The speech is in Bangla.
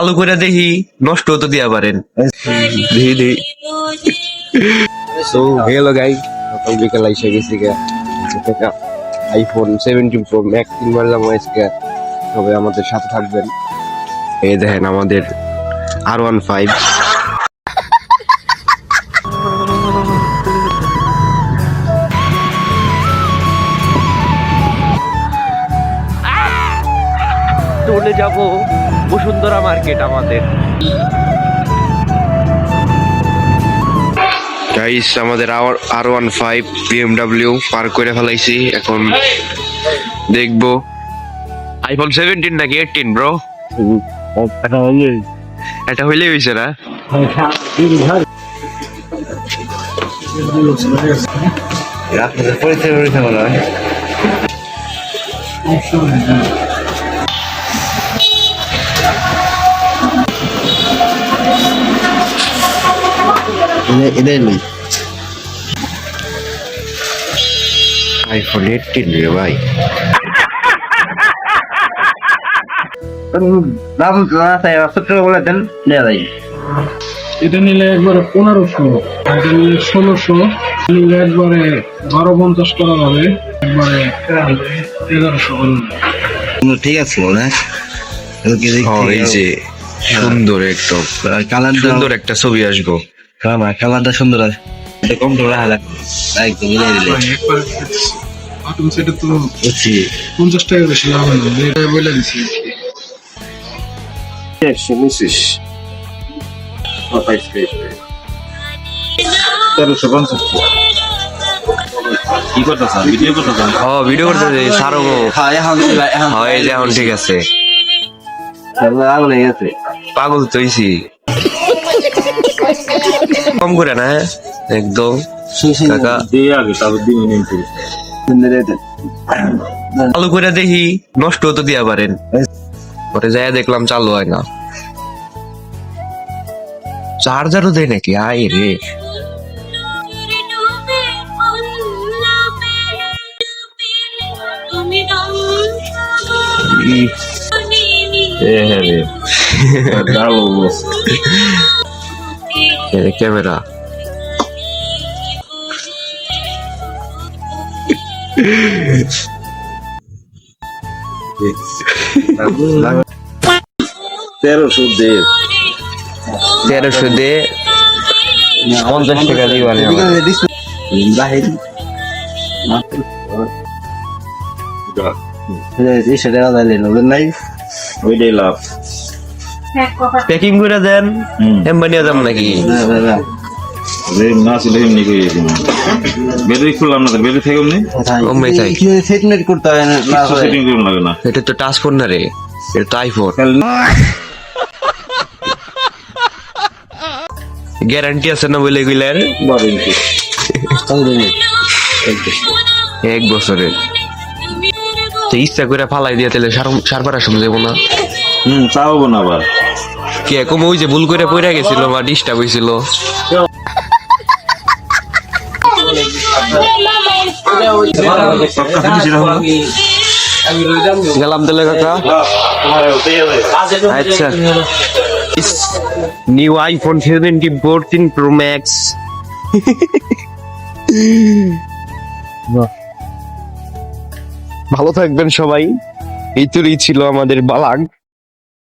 চালু করে দেখি নষ্ট হতে দিয়া পারেন। দেখি দেখি। সো হ্যালো গাই সকাল বিকাল এসে গেছি গা। আইফোন সেভেন্টিন প্রো ম্যাক্স তিন মারলাম আজকে। সবাই আমাদের সাথে থাকবেন। এই দেখেন আমাদের আর ওয়ান ফাইভ চলে যাব। বসুন্ধরা মার্কেট আমাদের। গাইস আমাদের আর ওয়ান ফাইভ বিএমডাব্লিউ পার করে ফেলাইছি। এখন দেখব। আইফোন সেভেন্টিন নাকি এইটিন ব্রো এটা হইলে হয়েছে না? পরিচয় পরিচয় মনে হয়। এদের নেই আইফোন এইটিন রে ভাই। দাম না তাই সত্তর বলে দেন নেওয়া যায় এটা নিলে একবারে পনেরোশো এটা নিলে ষোলোশো নিলে একবারে বারো পঞ্চাশ করা যাবে একবারে এগারোশো ঠিক আছে না এই যে সুন্দর একদম কালারটা সুন্দর একটা ছবি আসব। কালারটা সুন্দর আছে। কম লাগবে। একদম মিলাই দিলে। একবারে সেটা তো বুঝছি। পঞ্চাশ টাকা বেশি লাভ হয় না এটা বলে দিছি। তেরোশো পঞ্চাশ কি করতেছ ভিডিও করতেছ ও। ভিডিও করতে সারো হ্যাঁ এখন ঠিক আছে। আগুন পাগল তৈছি কম করে না হ্যাঁ? একদম। কাকা। চালু করে দেখি নষ্ট হতে দিয়া পারেন। পরে যাই দেখলাম চালু হয় না। চার্জারও দেয় নাকি? আয় রে। ক্যামেরা তেরোশো দিয়ে তেরোশো দিয়ে পঞ্চাশ টাকা দিবানে সেটা নাই। ওইটাই লাভ। প্যাকিং করে দেন এম্বানিয়া দাম নাকি? না ছিল এমনি করে বেরোই খুললাম না বেরোই থেকে এমনি? কমে চাই। সেটনেট করতে হয় না না সেটিং করুন লাগে না। এটা তো টাচ ফোন না রে এটা তো আইফোন গ্যারান্টি আছে না বলে গেলেন এক বছরের। ইচ্ছা করে ফালাই দিয়ে তাহলে সার- শুনে যাব না। হুম চাওবো না আবার। কি কম ওই যে ভুল করে পড়ে গেছিল বা ডিস্টার্ব হয়েছিল গেলাম তাহলে কাকা। আচ্ছা। New iPhone seventy fourteen pro max ভালো থাকবেন সবাই। এই তোরই ছিল আমাদের বালাগ।